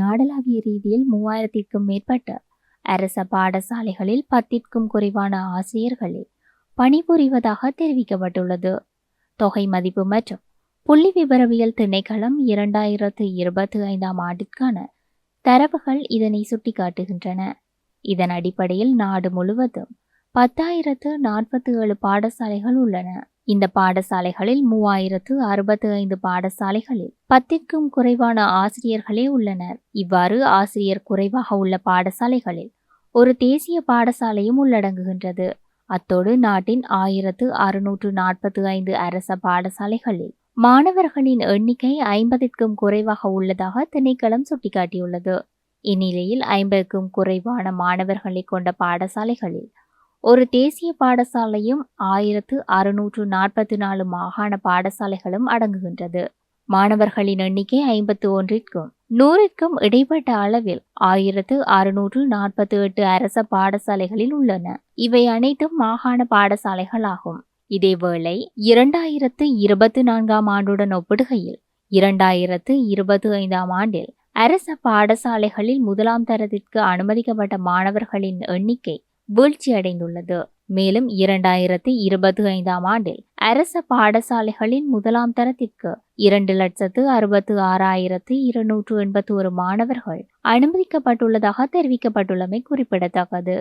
நாடளாவிய ரீதியில் மூவாயிரத்திற்கும் மேற்பட்ட அரச பாடசாலைகளில் பத்திற்கும் குறைவான ஆசிரியர்களே பணிபுரிவதாக தெரிவிக்கப்பட்டுள்ளது. தொகை மதிப்பு மற்றும் புள்ளி விவரவியல் திணைக்களம் இரண்டாயிரத்து இருபத்தி ஐந்தாம் ஆண்டிற்கான தரவுகள் இதனை சுட்டிக்காட்டுகின்றன. இதன் அடிப்படையில் நாடு முழுவதும் பத்தாயிரத்து நாற்பத்தி ஏழு பாடசாலைகள் உள்ளன. இந்த பாடசாலைகளில் மூவாயிரத்து அறுபத்தி ஐந்து பாடசாலைகளில் பத்திற்கும் குறைவான ஆசிரியர்களே உள்ளனர். இவ்வாறு ஆசிரியர் குறைவாக உள்ள பாடசாலைகளில் ஒரு தேசிய பாடசாலையும் உள்ளடங்குகின்றது. அத்தோடு நாட்டின் ஆயிரத்து அறுநூற்று நாற்பத்தி ஐந்து அரச பாடசாலைகளில் மாணவர்களின் எண்ணிக்கை ஐம்பதிற்கும் குறைவாக உள்ளதாக திணைக்களம் சுட்டிக்காட்டியுள்ளது. இந்நிலையில் ஐம்பதுக்கும் குறைவான மாணவர்களை கொண்ட பாடசாலைகளில் ஒரு தேசிய பாடசாலையும் ஆயிரத்து அறுநூற்று நாற்பத்தி நாலு மாகாண பாடசாலைகளும் அடங்குகின்றது. மாணவர்களின் எண்ணிக்கை ஐம்பத்து ஒன்றிற்கும் நூறிற்கும் இடைப்பட்ட அளவில் ஆயிரத்து அறுநூற்று நாற்பத்தி எட்டு அரச பாடசாலைகளில் உள்ளன. இவை அனைத்தும் மாகாண பாடசாலைகளாகும். இதேவேளை இரண்டாயிரத்து இருபத்தி நான்காம் ஆண்டுடன் ஒப்பிடுகையில் இரண்டாயிரத்து இருபத்தி ஐந்தாம் ஆண்டில் அரச பாடசாலைகளில் முதலாம் தரத்திற்கு அனுமதிக்கப்பட்ட மாணவர்களின் எண்ணிக்கை வீழ்ச்சியடைந்துள்ளது. மேலும் இரண்டாயிரத்தி இருபத்தி ஐந்தாம் ஆண்டில் அரச பாடசாலைகளின் முதலாம் தரத்திற்கு இரண்டு லட்சத்து அறுபத்து ஆறாயிரத்து இருநூற்று எண்பத்தி ஒரு மாணவர்கள் அனுமதிக்கப்பட்டுள்ளதாக தெரிவிக்கப்பட்டுள்ளமை குறிப்பிடத்தக்கது.